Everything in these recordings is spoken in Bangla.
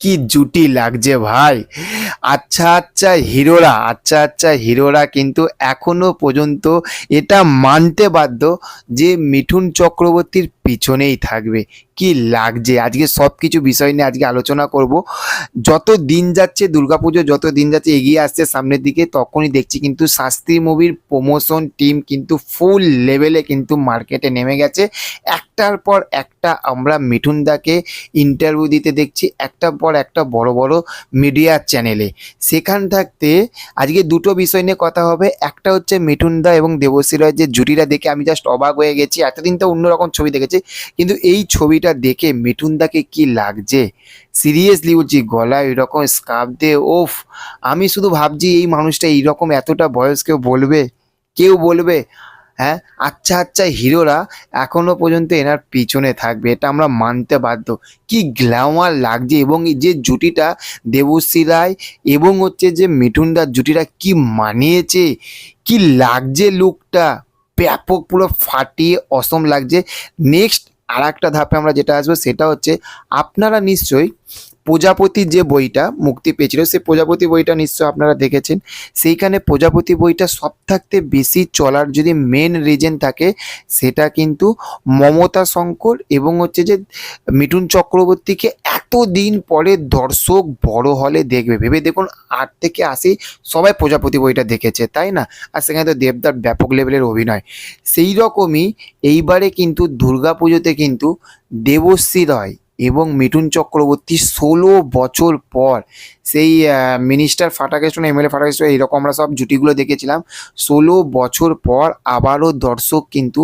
কি জুটি লাগছে ভাই? আচ্ছা আচ্ছা হিরোরা আচ্ছা আচ্ছা হিরোরা কিন্তু এখনও পর্যন্ত এটা মানতে বাধ্য যে মিঠুন চক্রবর্তীর পিছনেই থাকবে। কি লাগছে? আজকে সব কিছু বিষয় নিয়ে আজকে আলোচনা করব। যত দিন যাচ্ছে, দুর্গাপুজো যত দিন যাচ্ছে এগিয়ে আসছে সামনের দিকে, তখনই দেখছি কিন্তু শাস্ত্রী মুভির প্রমোশন টিম কিন্তু ফুল লেভেলে কিন্তু মার্কেটে নেমে গেছে। একটার পর একটা আমরা মিঠুনদাকে ইন্টারভিউ দিতে দেখছি, একটার পর একটা বড় বড় মিডিয়া চ্যানেলে সেখান থাকতে আজকে দুটো বিষয় নিয়ে কথা হবে। একটা হচ্ছে মিঠুনদা এবং দেবশ্রী রয় যে জুটিটা দেখে আমি জাস্ট অবাক হয়ে গেছি। এতদিন তো অন্যরকম ছবি দেখেছি। কিন্তু এই ছবিটা দেখে মিঠুনদাকে কি লাগছে? সিরিয়াসলি বলছি, গলায় এরকম স্কার্ফ দিয়ে, ওফ, আমি শুধু ভাবছি এই মানুষটা এইরকম এতটা বয়স কেউ বলবে? কেউ বলবে? হ্যাঁ? আচ্ছা আচ্ছা হিরোরা এখনও পর্যন্ত এনার পিছনে থাকবে, এটা আমরা মানতে বাধ্য। কি গ্ল্যামার লাগছে এবং যে জুটিটা দেবশ্রী রায় এবং হচ্ছে যে মিঠুনদার জুটিটা কি মানিয়েছে? কি লাগছে লুকটা ব্যাপক পুরো ফাটিয়ে অসম লাগছে। নেক্সট আর একটা ধাপে আমরা যেটা আসব সেটা হচ্ছে, আপনারা নিশ্চয়ই প্রজাপতি যে বইটা মুক্তি পেয়েছিল, সেই প্রজাপতি বইটা নিশ্চয় আপনারা দেখেছেন। সেইখানে প্রজাপতি বইটা সব থাকতে বেশি চলার যদি মেন রিজন থাকে, সেটা কিন্তু মমতা শঙ্কর এবং হচ্ছে যে মিঠুন চক্রবর্তীকে এতদিন পরে দর্শক বড় হলে দেখবে। ভেবে দেখুন, আট থেকে আশি সবাই প্রজাপতি বইটা দেখেছে, তাই না? আর সেখানে তো দেবদার ব্যাপক লেভেলের অভিনয়। সেই রকমই এইবারে কিন্তু দুর্গা পুজোতে কিন্তু দেবশ্রী রয় এবং মিঠুন চক্রবর্তী ষোলো বছর পর সেই মিনিস্টার ফাটাকেস্টন এমএলএ ফাটাকেস্টন এইরকম আমরা সব জুটিগুলো দেখেছিলাম। ষোলো বছর পর আবারও দর্শক কিন্তু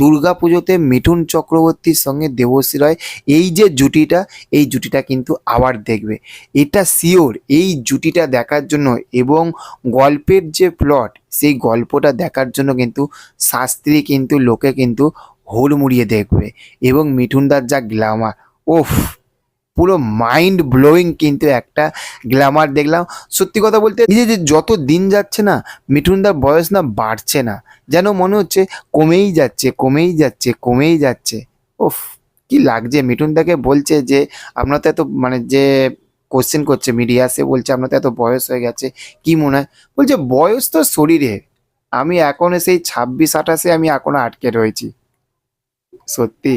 দুর্গা পুজোতে মিঠুন চক্রবর্তীর সঙ্গে দেবশ্রী রয়, এই যে জুটিটা, এই জুটিটা কিন্তু আবার দেখবে। এটা শিওর এই জুটিটা দেখার জন্য এবং গল্পের যে প্লট সেই গল্পটা দেখার জন্য কিন্তু শাস্ত্রী কিন্তু লোকে কিন্তু হুড়মুড়িয়ে দেখবে। এবং মিঠুনদার যা গ্ল্যামার ওফ পুরো মাইন্ড ব্লোয়িং কিন্তু একটা গ্ল্যামার দেখলাম। সত্যি কথা বলতে এই যে যত দিন যাচ্ছে না মিঠুনদার বয়স না বাড়ছে না। যেন মনে হচ্ছে কমেই যাচ্ছে কমেই যাচ্ছে কমেই যাচ্ছে। ওফ কি লাগছে? মিঠুনদাকে বলছে যে আপনার তো এত মানে যে কোশ্চেন করছে মিডিয়া সে বলছে আপনার তো এত বয়স হয়ে গেছে, কি মনে হয়? বলছে, বয়স তো শরীরে। আমি এখনও সেই ছাব্বিশ, আঠাশে আমি এখনও আটকে রয়েছি। সত্যি।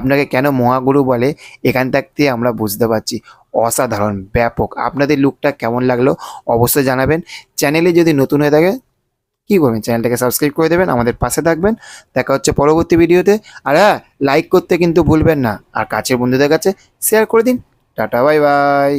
আপনাকে কেন মহাগুরু বলে? এখান থাকতে আমরা বুঝতে পারছি। অসাধারণ, ব্যাপক। আপনাদের লুকটা কেমন লাগল অবশ্যই জানাবেন। চ্যানেলে যদি নতুন হয়ে থাকে, কী করবেন? চ্যানেলটাকে সাবস্ক্রাইব করে দেবেন, আমাদের পাশে থাকবেন। দেখা হচ্ছে পরবর্তী ভিডিওতে। আর হ্যাঁ লাইক করতে কিন্তু ভুলবেন না। আর কাছের বন্ধুদের কাছে শেয়ার করে দিন। Tata bye bye